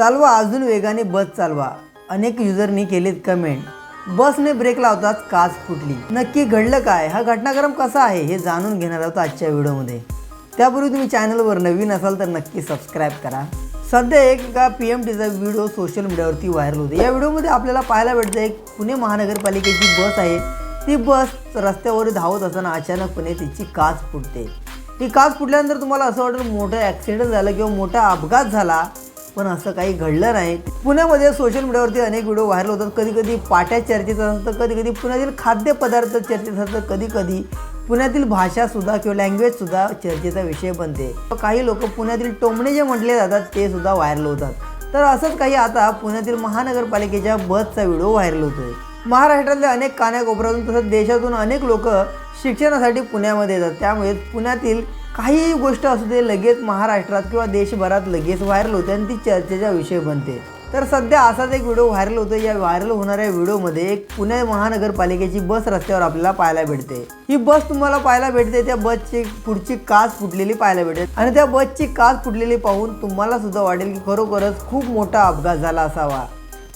चालवा अजून वेगाने बस चालवा. अनेक युजरनी केलेत कमेंट. बसने ब्रेक लावताच काच फुटली. नक्की घडलं काय? हा घटनाक्रम कसा आहे? हे जाणून घेणार आहोत आजच्या व्हिडिओमध्ये. त्यापूर्वी तुम्ही चॅनलवर नवीन असाल तर नक्की सबस्क्राईब करा. सध्या एक का पी एम टीचा व्हिडिओ सोशल मीडियावरती व्हायरल होते या व्हिडिओमध्ये आपल्याला पाहायला भेटतं एक पुणे महानगरपालिकेची बस आहे ती बस रस्त्यावर धावत असताना अचानकपणे तिची काच फुटते. ती काच फुटल्यानंतर तुम्हाला असं वाटेल मोठं ॲक्सिडेंट झालं किंवा मोठा अपघात झाला पण असं काही घडलं नाही. पुण्यामध्ये सोशल मीडियावरती अनेक व्हिडिओ व्हायरल होतात. कधी कधी पाट्या चर्चेचं असतं कधी कधी पुण्यातील खाद्यपदार्थ चर्चेत असतं कधी कधी पुण्यातील भाषासुद्धा किंवा लँग्वेजसुद्धा चर्चेचा विषय बनते. काही लोक पुण्यातील टोमणे जे म्हटले जातात ते सुद्धा व्हायरल होतात. तर असंच काही आता पुण्यातील महानगरपालिकेच्या बसचा व्हिडिओ व्हायरल होतोय. महाराष्ट्रातल्या अनेक कानाकोपऱ्यातून तसंच देशातून अनेक लोक शिक्षणासाठी पुण्यामध्ये येतात. त्यामुळे पुण्यातील काहीही गोष्ट असू दे लगेच महाराष्ट्रात किंवा देशभरात लगेच व्हायरल होते आणि ती चर्चेचा विषय बनते. तर सध्या असाच एक व्हिडिओ व्हायरल होतो या व्हायरल होणाऱ्या व्हिडिओमध्ये एक पुणे महानगरपालिकेची बस रस्त्यावर आपल्याला पाहायला भेटते. ही बस तुम्हाला पाहायला भेटते. त्या बसची पुढची काच फुटलेली पाहायला भेटेल. आणि त्या बसची काच फुटलेली पाहून तुम्हाला सुद्धा वाटेल की खरोखरच खूप मोठा अपघात झाला असावा.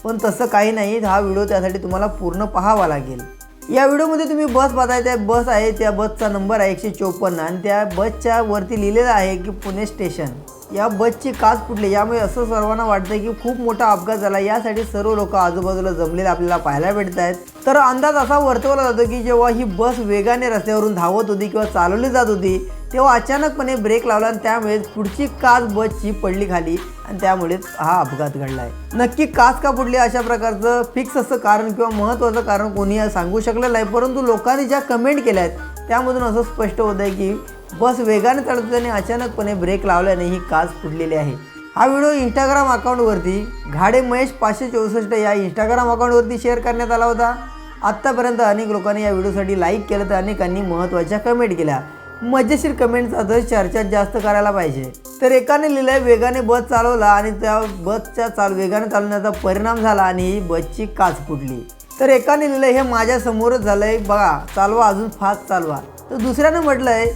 पण तसं काही नाही. हा व्हिडिओ त्यासाठी तुम्हाला पूर्ण पाहावा लागेल. या व्हिडिओमध्ये तुम्ही बस पाहताय त्या बस आहे त्या बसचा नंबर आहे एकशे चोपन्न आणि त्या बसच्या वरती लिहिलेलं आहे की पुणे स्टेशन. या बसची काच फुटली. यामुळे असं सर्वांना वाटतं की खूप मोठा अपघात झाला. यासाठी सर्व लोक आजूबाजूला जमलेले आपल्याला पाहायला भेटत आहेत तर अंदाज असा वर्तवला जातो की जेव्हा ही बस वेगाने रस्त्यावरून धावत होती किंवा चालवली जात होती तेव्हा अचानकपणे ब्रेक लावला आणि त्यामुळे पुढची काच बसची पडली खाली आणि त्यामुळेच हा अपघात घडला आहे नक्की काच का पडली अशा प्रकारचं फिक्स असं कारण किंवा महत्त्वाचं कारण कोणी सांगू शकलं नाही परंतु लोकांनी ज्या कमेंट केल्या आहेत त्यामधून असं स्पष्ट होत आहे की बस वेगाने चालत आणि अचानकपणे ब्रेक लावल्याने ही काच फुटलेली आहे. हा व्हिडिओ इंस्टाग्राम अकाउंटवरती घाडे महेश पाचशे चौसष्ट या इंस्टाग्राम अकाउंटवरती शेअर करण्यात आला होता. आत्तापर्यंत अनेक लोकांनी या व्हिडिओसाठी लाईक केलं तर अनेकांनी महत्त्वाच्या कमेंट केल्या. मजेशीर कमेंटचा आता चर्चा जास्त करायला पाहिजे. तर एकाने लिहिलंय वेगाने बस चालवला आणि त्या बसच्या चाल वेगाने चालवण्याचा परिणाम झाला आणि ही बसची काच फुटली. तर एकाने लिहिलंय हे माझ्यासमोरच झालंय. बघा चालवा अजून फास्ट चालवा. तर दुसऱ्यानं म्हटलंय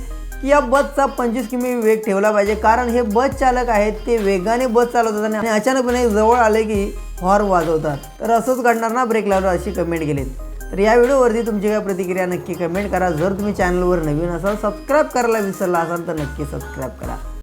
की या बसचा पंचवीस किमी वेग ठेवला पाहिजे. कारण हे बस चालक आहेत ते वेगाने बस चालवतात आणि अचानकपणे जवळ आले की हॉर्न वाजवतात. तर असंच घडणार ना ब्रेक लावलं अशी कमेंट केलीत. तर या व्हिडिओवरती तुमची काय प्रतिक्रिया नक्की कमेंट करा. जर तुम्ही चॅनलवर नवीन असाल सबस्क्राईब करायला विसरला असाल तर नक्की सबस्क्राईब करा.